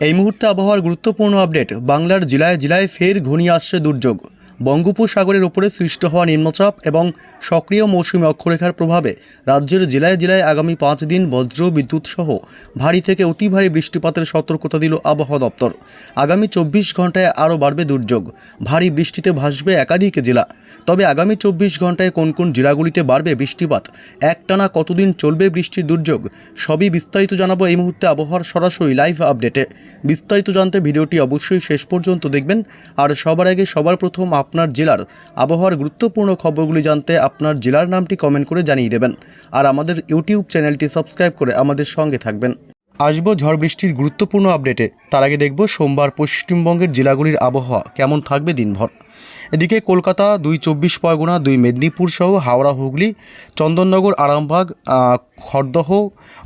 এই মুহূর্তে আবহাওয়ার গুরুত্বপূর্ণ আপডেট বাংলার জেলায় জেলায় ফের ঘনিয়ে আসছে দুর্যোগ। বঙ্গোপসাগরের ওপরে সৃষ্ট হওয়া নিম্নচাপ এবং সক্রিয় মৌসুমী অক্ষরেখার প্রভাবে রাজ্যের জেলায় জেলায় আগামী পাঁচ দিন বজ্র, বিদ্যুৎ সহ ভারী থেকে অতি ভারী বৃষ্টিপাতের সতর্কতা দিল আবহাওয়া দপ্তর। আগামী চব্বিশ ঘন্টায় আরও বাড়বে দুর্যোগ। ভারী বৃষ্টিতে ভাসবে একাধিক জেলা। তবে আগামী চব্বিশ ঘন্টায় কোন কোন জেলাগুলিতে বাড়বে বৃষ্টিপাত? একটানা কতদিন চলবে বৃষ্টির দুর্যোগ? সবই বিস্তারিত জানাব এই মুহূর্তে আবহাওয়ার সরাসরি লাইভ আপডেটে। বিস্তারিত জানতে ভিডিওটি অবশ্যই শেষ পর্যন্ত দেখবেন। আর সবার আগে সবার প্রথম আপনার জেলার আবহাওয়ার গুরুত্বপূর্ণ খবরগুলি জানতে আপনার জেলার নামটি কমেন্ট করে জানিয়ে দেবেন। আর আমাদের ইউটিউব চ্যানেলটি সাবস্ক্রাইব করে আমাদের সঙ্গে থাকবেন। আসব ঝড় বৃষ্টির গুরুত্বপূর্ণ আপডেটে তার আগে দেখব সোমবার পশ্চিমবঙ্গের জেলাগুলির আবহাওয়া কেমন থাকবে দিনভর। এদিকে কলকাতা দুই চব্বিশ পরগনা দুই মেদিনীপুর সহ হাওড়া হুগলি চন্দননগর আরামবাগ আহ, খড়দহ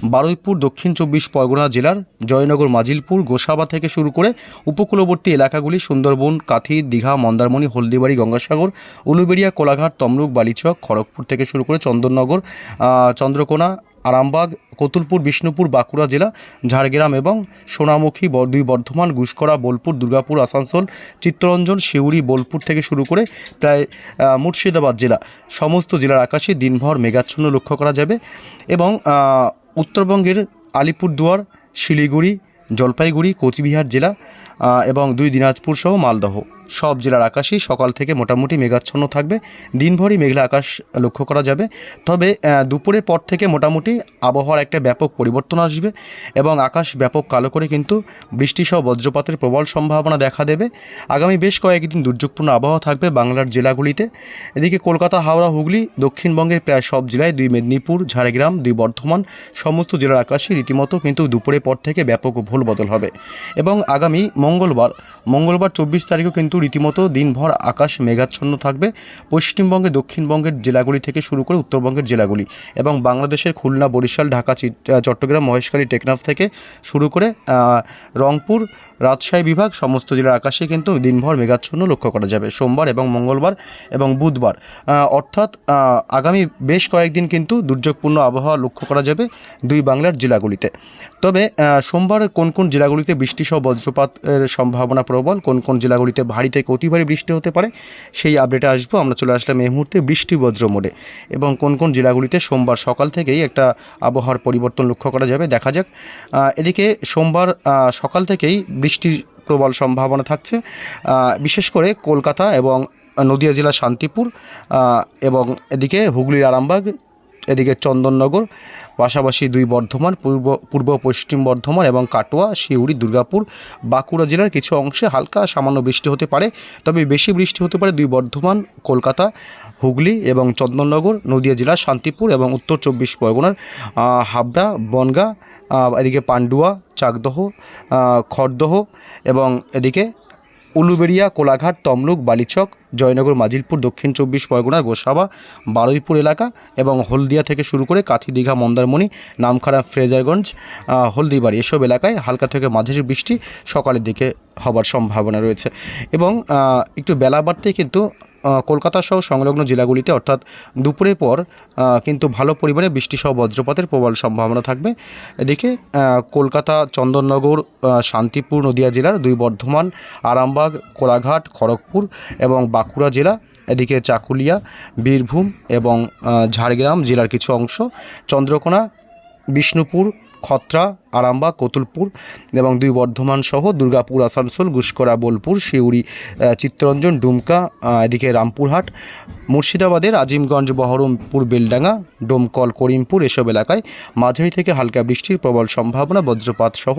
বারুইপুর দক্ষিণ চব্বিশ পরগনা জেলার জয়নগর মাজিলপুর গোসাবা থেকে শুরু করে উপকূলবর্তী এলাকাগুলি সুন্দরবন কাথি দীঘা মন্দারমণি হলদিবাড়ি গঙ্গাসাগর উলুবেড়িয়া কোলাঘাট তমলুক বালিচক খড়গপুর থেকে শুরু করে চন্দননগর চন্দ্রকোনা আরামবাগ, কতুলপুর, বিষ্ণুপুর, বাঁকুড়া জেলা, ঝাড়গ্রাম এবং সোনামুখী দুই বর্ধমান গুসকরা বোলপুর, দুর্গাপুর, আসানসোল, চিত্তরঞ্জন শিউড়ি বোলপুর থেকে শুরু করে প্রায় মুর্শিদাবাদ জেলা, সমস্ত জেলার আকাশে দিনভর মেঘাচ্ছন্ন লক্ষ্য করা যাবে এবং উত্তরবঙ্গের আলিপুরদুয়ার, শিলিগুড়ি, জলপাইগুড়ি, কোচবিহার জেলা এবং দুই দিনাজপুর সহ মালদহ। সব জেলার আকাশই সকাল থেকে মোটামুটি মেঘাচ্ছন্ন থাকবে। দিনভরই মেঘলা আকাশ লক্ষ্য করা যাবে। তবে দুপুরের পর থেকে মোটামুটি আবহাওয়ার একটা ব্যাপক পরিবর্তন আসবে এবং আকাশ ব্যাপক কালো করে কিন্তু বৃষ্টি বৃষ্টিসহ বজ্রপাতের প্রবল সম্ভাবনা দেখা দেবে। আগামী বেশ কয়েকদিন দুর্যোগপূর্ণ আবহাওয়া থাকবে বাংলার জেলাগুলিতে। এদিকে কলকাতা, হাওড়া, হুগলি, দক্ষিণবঙ্গের প্রায় সব জেলায় দুই, মেদিনীপুর, ঝাড়গ্রাম, দুই, বর্ধমান সমস্ত জেলার আকাশে রীতিমতো কিন্তু দুপুরের পর থেকে ব্যাপক ভুল বদল হবে। এবং আগামী মঙ্গলবার মঙ্গলবার চব্বিশ তারিখও কিন্তু রীতিমতো দিনভর আকাশ মেঘাচ্ছন্ন থাকবে। পশ্চিমবঙ্গে, দক্ষিণবঙ্গের জেলাগুলি থেকে শুরু করে উত্তরবঙ্গের জেলাগুলি এবং বাংলাদেশের খুলনা, বরিশাল, ঢাকা চট্টগ্রাম, মহেশখালী, টেকনাফ থেকে শুরু করে রংপুর, রাজশাহী বিভাগ সমস্ত জেলার আকাশে কিন্তু দিনভর মেঘাচ্ছন্ন লক্ষ্য করা যাবে। সোমবার এবং মঙ্গলবার এবং বুধবার অর্থাৎ আগামী বেশ কয়েকদিন কিন্তু দুর্যোগপূর্ণ আবহাওয়া লক্ষ্য করা যাবে দুই বাংলার জেলাগুলিতে। তবে সোমবার কোন কোন জেলাগুলিতে বৃষ্টিসহ বজ্রপাতের সম্ভাবনা প্রবল, কোন কোন জেলাগুলিতে ভারী থেকে অতি ভারী বৃষ্টি হতে পারে, সেই আপডেটে আসব। আমরা চলে আসলাম এই মুহূর্তে বৃষ্টি বজ্র মোডে। এবং কোন কোন জেলাগুলিতে সোমবার সকাল থেকেই একটা আবহাওয়ার পরিবর্তন লক্ষ্য করা যাবে, দেখা যাক। এদিকে সোমবার সকাল থেকেই বৃষ্টির প্রবল সম্ভাবনা থাকছে। বিশেষ করে কলকাতা এবং নদিয়া জেলার শান্তিপুর এবং এদিকে হুগলির আরামবাগ এদিকে চন্দননগর, পাশাপাশি দুই বর্ধমান, পূর্ব পূর্ব পশ্চিম বর্ধমান এবং কাটোয়া শিউড়ি দুর্গাপুর, বাঁকুড়া জেলার কিছু অংশে হালকা সামান্য বৃষ্টি হতে পারে। তবে বেশি বৃষ্টি হতে পারে দুই বর্ধমান, কলকাতা, হুগলি এবং চন্দননগর, নদিয়া জেলার শান্তিপুর এবং উত্তর চব্বিশ পরগনার হাবড়া, বনগাঁ এদিকে পান্ডুয়া, চাকদহ খড়দহ এবং এদিকে উলুবেড়িয়া, কোলাঘাট, তমলুক, বালিচক, জয়নগর, মাজিলপুর, দক্ষিণ চব্বিশ পরগনার গোসাবা, বারুইপুর এলাকা এবং হলদিয়া থেকে শুরু করে কাথি দীঘা, মন্দারমণি নামখানা ফ্রেজারগঞ্জ হলদিবাড়ি এসব এলাকায় হালকা থেকে মাঝারি বৃষ্টি সকালের দিকে হবার সম্ভাবনা রয়েছে। এবং একটু বেলা বাড়তেই কিন্তু কলকাতা সহ সংলগ্ন জেলাগুলিতে অর্থাৎ দুপুরের পর কিন্তু ভালো পরিমাণে বৃষ্টি সহ বজ্রপাতের প্রবল সম্ভাবনা থাকবে। এদিকে কলকাতা, চন্দননগর শান্তিপুর, নদিয়া জেলার দুই বর্ধমান, আরামবাগ, কোলাঘাট, খড়গপুর এবং বাঁকুড়া জেলা, এদিকে চাকুলিয়া, বীরভূম এবং ঝাড়গ্রাম জেলার কিছু অংশ, চন্দ্রকোনা, বিষ্ণুপুর, খত্রা আরামবাগ, কতুলপুর এবং দুই বর্ধমান সহ দুর্গাপুর, আসানসোল গুসকরা বোলপুর, শিউড়ি চিত্তরঞ্জন, ডুমকা এদিকে রামপুরহাট, মুর্শিদাবাদের আজিমগঞ্জ, বহরমপুর, বেলডাঙ্গা, ডোমকল, করিমপুর এসব এলাকায় মাঝারি থেকে হালকা বৃষ্টির প্রবল সম্ভাবনা, বজ্রপাত সহ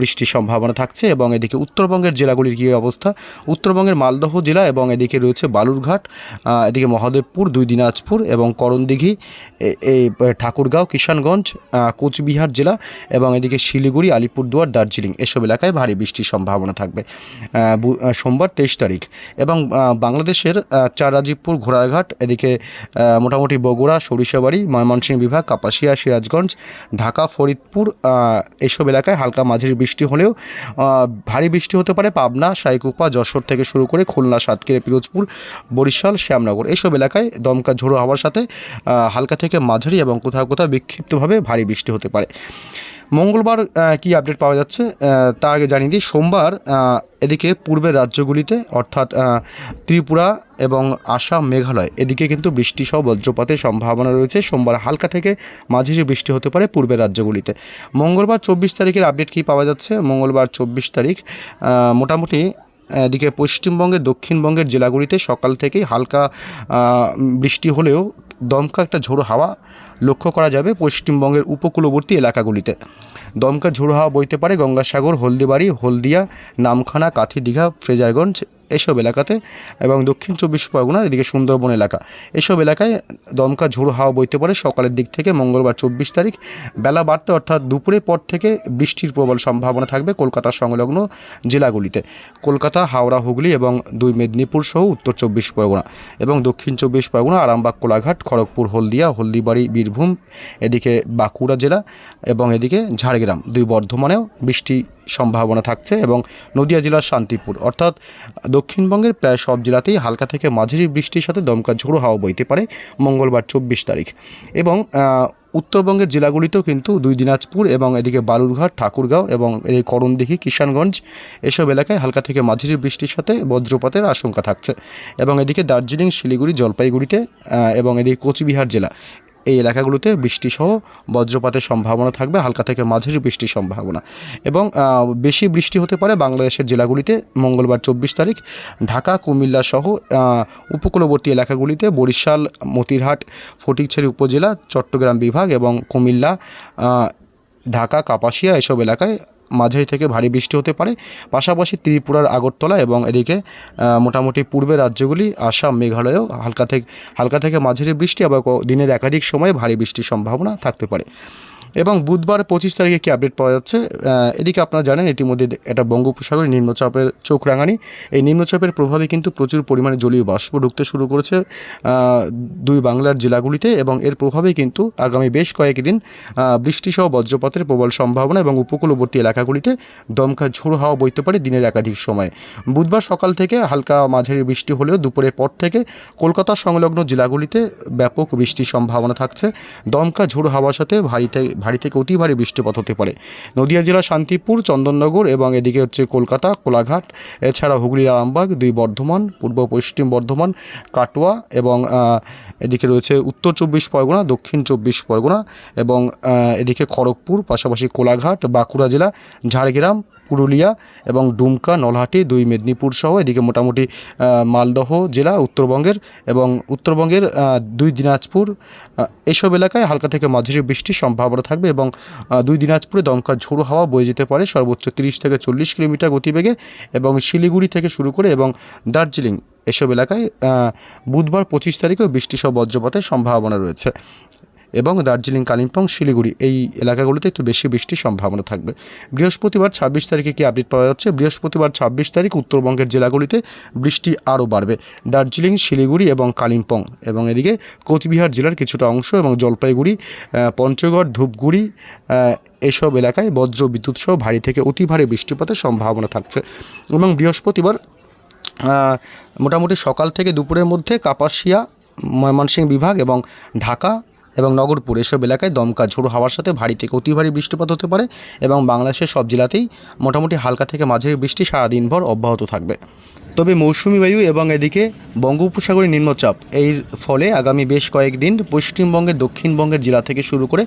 বৃষ্টির সম্ভাবনা থাকছে এবং এদিকে উত্তরবঙ্গের জেলাগুলির কী অবস্থা? উত্তরবঙ্গের মালদহ জেলা এবং এদিকে রয়েছে বালুরঘাট এদিকে মহাদেবপুর, দুই দিনাজপুর এবং করণদিঘি এই ঠাকুরগাঁও, কিষানগঞ্জ কোচবিহার জেলা এবং এদিকে শিলিগুড়ি আলিপুরদুয়ার দার্জিলিং এসব এলাকায় ভারী বৃষ্টির সম্ভাবনা থাকবে। সোমবার তেইশ তারিখ এবং বাংলাদেশের আহ, চার রাজীবপুর ঘোড়াঘাট এদিকে মোটামুটি বগুড়া সরিষাবাড়ি ময়মনসিংহ বিভাগ কাপাসিয়া সিরাজগঞ্জ ঢাকা ফরিদপুর এসব এলাকায় হালকা মাঝারি বৃষ্টি হলেও ভারী বৃষ্টি হতে পারে পাবনা সাইকুপা যশোর থেকে শুরু করে খুলনা সাতক্ষীরা পিরোজপুর বরিশাল শ্যামনগর এসব এলাকায় দমকা ঝোড়ো হওয়ার সাথে হালকা থেকে মাঝারি এবং কোথাও কোথাও বিক্ষিপ্তভাবে ভারী বৃষ্টি হতে পারে। মঙ্গলবার কি আপডেট পাওয়া যাচ্ছে? তার আগে জানিয়ে দিই, সোমবার এদিকে পূর্বের রাজ্যগুলিতে, অর্থাৎ ত্রিপুরা এবং আসাম মেঘালয়, এদিকে কিন্তু বৃষ্টি সহ বজ্রপাতের সম্ভাবনা রয়েছে। সোমবার হালকা থেকে মাঝারি বৃষ্টি হতে পারে পূর্বের রাজ্যগুলিতে। মঙ্গলবার চব্বিশ তারিখের আপডেট কি পাওয়া যাচ্ছে? মঙ্গলবার চব্বিশ তারিখ মোটামুটি এদিকে পশ্চিমবঙ্গের, দক্ষিণবঙ্গের জেলাগুলিতে সকাল থেকেই হালকা বৃষ্টি হলেও দমকা একটা ঝোড়ো হাওয়া লক্ষ্য করা যাবে পশ্চিমবঙ্গের উপকূলবর্তী এলাকাগুলিতে। দমকা ঝোড়ো হাওয়া বইতে পারে গঙ্গাসাগর, হলদিবাড়ি, হলদিয়া, নামখানা কাথি দীঘা ফ্রেজারগঞ্জ এসব এলাকাতে এবং দক্ষিণ চব্বিশ পরগনার এদিকে সুন্দরবন এলাকা। এসব এলাকায় দমকা ঝোড়ো হাওয়া বইতে পারে সকালের দিক থেকে মঙ্গলবার চব্বিশ তারিখ বেলা বাড়তে অর্থাৎ দুপুরের পর থেকে বৃষ্টির প্রবল সম্ভাবনা থাকবে কলকাতা সংলগ্ন জেলাগুলিতে। কলকাতা, হাওড়া, হুগলি এবং দুই মেদিনীপুর সহ উত্তর চব্বিশ পরগনা এবং দক্ষিণ চব্বিশ পরগনা, আরামবাগ, কোলাঘাট, খড়গপুর, হলদিয়া, হলদিবাড়ি, বীরভূম, এদিকে বাঁকুড়া জেলা এবং এদিকে ঝাড়গ্রাম। দুই বর্ধমানেও বৃষ্টি সম্ভাবনা থাকছে এবং নদিয়া জেলার শান্তিপুর, অর্থাৎ দক্ষিণবঙ্গের প্রায় সব জেলাতেই হালকা থেকে মাঝারি বৃষ্টির সাথে দমকা ঝোড়ো হাওয়া বইতে পারে মঙ্গলবার চব্বিশ তারিখ এবং উত্তরবঙ্গের জেলাগুলিতেও কিন্তু দুই দিনাজপুর এবং এদিকে বালুরঘাট, ঠাকুরগাঁও এবং এদিকে করণদিঘি, কিষানগঞ্জ এসব এলাকায় হালকা থেকে মাঝারি বৃষ্টির সাথে বজ্রপাতের আশঙ্কা থাকছে এবং এদিকে দার্জিলিং, শিলিগুড়ি, জলপাইগুড়িতে এবং এদিকে কোচবিহার জেলা এই এলাকাগুলোতে বৃষ্টিসহ বজ্রপাতের সম্ভাবনা থাকবে, হালকা থেকে মাঝারি বৃষ্টির সম্ভাবনা। এবং বেশি বৃষ্টি হতে পারে বাংলাদেশের জেলাগুলিতে মঙ্গলবার চব্বিশ তারিখ। ঢাকা, কুমিল্লা সহ উপকূলবর্তী এলাকাগুলিতে বরিশাল, মতিরহাট, ফটিকছড়ি উপজেলা, চট্টগ্রাম বিভাগ এবং কুমিল্লা ঢাকা, কাপাসিয়া এসব এলাকায় মাঝারি থেকে ভারী বৃষ্টি হতে পারে। পাশাপাশি ত্রিপুরার আগরতলা এবং এদিকে মোটামুটি পূর্বে রাজ্যগুলি আসাম, মেঘালয়েও হালকা থেকে হালকা থেকে মাঝারি বৃষ্টি আবার দিনের একাধিক সময়ে ভারী বৃষ্টির সম্ভাবনা থাকতে পারে। এবং বুধবার পঁচিশ তারিখে কি আপডেট পাওয়া যাচ্ছে? এদিকে আপনারা জানেন, ইতিমধ্যে একটা বঙ্গোপসাগরে নিম্নচাপের চোখ রাঙানি। এই নিম্নচাপের প্রভাবে কিন্তু প্রচুর পরিমাণে জলীয় বাষ্প ঢুকতে শুরু করেছে দুই বাংলার জেলাগুলিতে এবং এর প্রভাবে কিন্তু আগামী বেশ কয়েকদিন বৃষ্টিসহ বজ্রপাতের প্রবল সম্ভাবনা এবং উপকূলবর্তী এলাকাগুলিতে দমকা ঝোড়ো হাওয়া বইতে পারে দিনের একাধিক সময়। বুধবার সকাল থেকে হালকা মাঝারি বৃষ্টি হলেও দুপুরের পর থেকে কলকাতা সংলগ্ন জেলাগুলিতে ব্যাপক বৃষ্টির সম্ভাবনা থাকছে। দমকা ঝোড়ো হাওয়ার সাথে ভারী ভারী থেকে অতি ভারী বৃষ্টিপাত হতে পারে। নদিয়া জেলা শান্তিপুর, চন্দননগর এবং এদিকে হচ্ছে কলকাতা, কোলাঘাট, এছাড়া হুগলির আরামবাগ, দুই বর্ধমান, পূর্ব পশ্চিম বর্ধমান, কাটোয়া এবং এদিকে রয়েছে উত্তর চব্বিশ পরগনা, দক্ষিণ চব্বিশ পরগনা এবং এদিকে খড়গপুর, পাশাপাশি কোলাঘাট, বাঁকুড়া জেলা, ঝাড়গ্রাম পুরুলিয়া এবং ডুমকা, নলহাটি, দুই মেদিনীপুর সহ এদিকে মোটামুটি মালদহ জেলা, উত্তরবঙ্গের এবং উত্তরবঙ্গের দুই দিনাজপুর এসব এলাকায় হালকা থেকে মাঝারি বৃষ্টির সম্ভাবনা থাকবে এবং দুই দিনাজপুরে দমকা ঝোড়ো হাওয়া বয়ে যেতে পারে। সর্বোচ্চ তিরিশ থেকে চল্লিশ কিলোমিটার গতিবেগে এবং শিলিগুড়ি থেকে শুরু করে এবং দার্জিলিং এসব এলাকায় বুধবার পঁচিশ তারিখেও বৃষ্টি সহ বজ্রপাতের সম্ভাবনা রয়েছে। এবং দার্জিলিং, কালিম্পং, শিলিগুড়ি এই এলাকাগুলোতে একটু বেশি বৃষ্টির সম্ভাবনা থাকবে। বৃহস্পতিবার ছাব্বিশ তারিখে কি আপডেট পাওয়া যাচ্ছে? বৃহস্পতিবার ছাব্বিশ তারিখ উত্তরবঙ্গের জেলাগুলিতে বৃষ্টি আরও বাড়বে। দার্জিলিং, শিলিগুড়ি এবং কালিম্পং এবং এদিকে কোচবিহার জেলার কিছুটা অংশ এবং জলপাইগুড়ি পঞ্চগড়, ধূপগুড়ি এসব এলাকায় বজ্র বিদ্যুৎ সহ ভারী থেকে অতি ভারী বৃষ্টিপাতের সম্ভাবনা থাকছে। এবং বৃহস্পতিবার মোটামুটি সকাল থেকে দুপুরের মধ্যে কাপাসিয়া, ময়মনসিংহ বিভাগ এবং ঢাকা এবং নগরপুর এসব এলাকায় দমকা ঝোড়ো হওয়ার সাথে ভারী থেকে অতি ভারী বৃষ্টিপাত হতে পারে এবং বাংলাদেশের সব জেলাতেই মোটামুটি হালকা থেকে মাঝারি বৃষ্টি সারাদিনভর অব্যাহত থাকবে। তবে মৌসুমি বায়ু এবং এদিকে বঙ্গোপসাগরের নিম্নচাপ। এর ফলে আগামী বেশ কয়েকদিন পশ্চিমবঙ্গের দক্ষিণবঙ্গের জেলা থেকে শুরু করে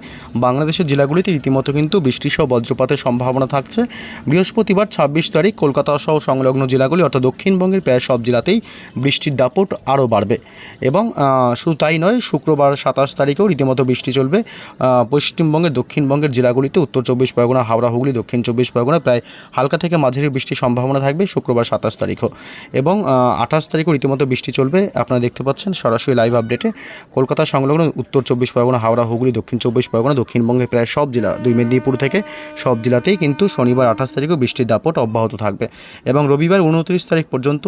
বাংলাদেশের জেলাগুলিতে রীতিমতো কিন্তু বৃষ্টিসহ বজ্রপাতের সম্ভাবনা থাকছে। বৃহস্পতিবার ছাব্বিশ তারিখ কলকাতা সহ সংলগ্ন জেলাগুলি অর্থাৎ দক্ষিণবঙ্গের প্রায় সব জেলাতেই বৃষ্টির দাপট আরও বাড়বে। এবং শুধু তাই নয়, শুক্রবার সাতাশ তারিখেও রীতিমতো বৃষ্টি চলবে। পশ্চিমবঙ্গের, দক্ষিণবঙ্গের জেলাগুলিতে উত্তর চব্বিশ পরগনা, হাওড়া, হুগলি, দক্ষিণ চব্বিশ পরগনা প্রায় হালকা থেকে মাঝারি বৃষ্টির সম্ভাবনা থাকবে শুক্রবার সাতাশ তারিখও। এবং আঠাশ তারিখও রীতিমতো বৃষ্টি চলবে। আপনারা দেখতে পাচ্ছেন সরাসরি লাইভ আপডেটে কলকাতা সংলগ্ন উত্তর চব্বিশ পরগনা, হাওড়া, হুগলি, দক্ষিণ চব্বিশ পরগনা, দক্ষিণবঙ্গের প্রায় সব জেলা, দুই মেদিনীপুর থেকে সব জেলাতেই কিন্তু শনিবার আঠাশ তারিখও বৃষ্টির দাপট অব্যাহত থাকবে। এবং রবিবার উনত্রিশ তারিখ পর্যন্ত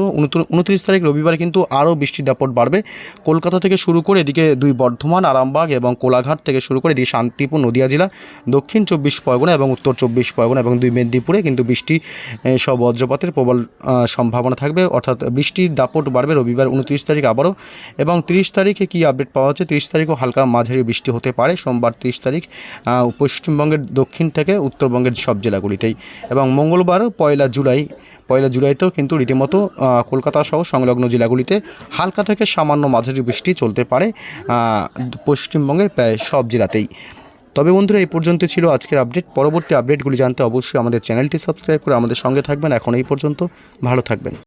উনত্রিশ তারিখ রবিবার কিন্তু আরও বৃষ্টির দাপট বাড়বে। কলকাতা থেকে শুরু করে এদিকে দুই বর্ধমান, আরামবাগ এবং কোলাঘাট থেকে শুরু করে এদিকে শান্তিপুর, নদিয়া জেলা, দক্ষিণ চব্বিশ পরগনা এবং উত্তর চব্বিশ পরগনা এবং দুই মেদিনীপুরে কিন্তু বৃষ্টি সব বজ্রপাতের প্রবল সম্ভাবনা থাকবে। থাকবে অর্থাৎ বৃষ্টির দাপট বাড়বে রবিবার উনত্রিশ তারিখ আবারও এবং তিরিশ তারিখে কী আপডেট পাওয়া যাচ্ছে? তিরিশ তারিখও হালকা মাঝারি বৃষ্টি হতে পারে। সোমবার তিরিশ তারিখ পশ্চিমবঙ্গের দক্ষিণ থেকে উত্তরবঙ্গের সব জেলাগুলিতেই এবং মঙ্গলবার, পয়লা জুলাই, পয়লা জুলাইতেও কিন্তু রীতিমতো কলকাতা সহ সংলগ্ন জেলাগুলিতে হালকা থেকে সামান্য মাঝারি বৃষ্টি চলতে পারে পশ্চিমবঙ্গের প্রায় সব জেলাতেই। তবে বন্ধুরা, এই পর্যন্ত ছিল আজকের আপডেট পরবর্তী আপডেটগুলি জানতে অবশ্যই আমাদের চ্যানেলটি সাবস্ক্রাইব করে আমাদের সঙ্গে থাকবেন। এখন এই পর্যন্ত ভালো থাকবেন।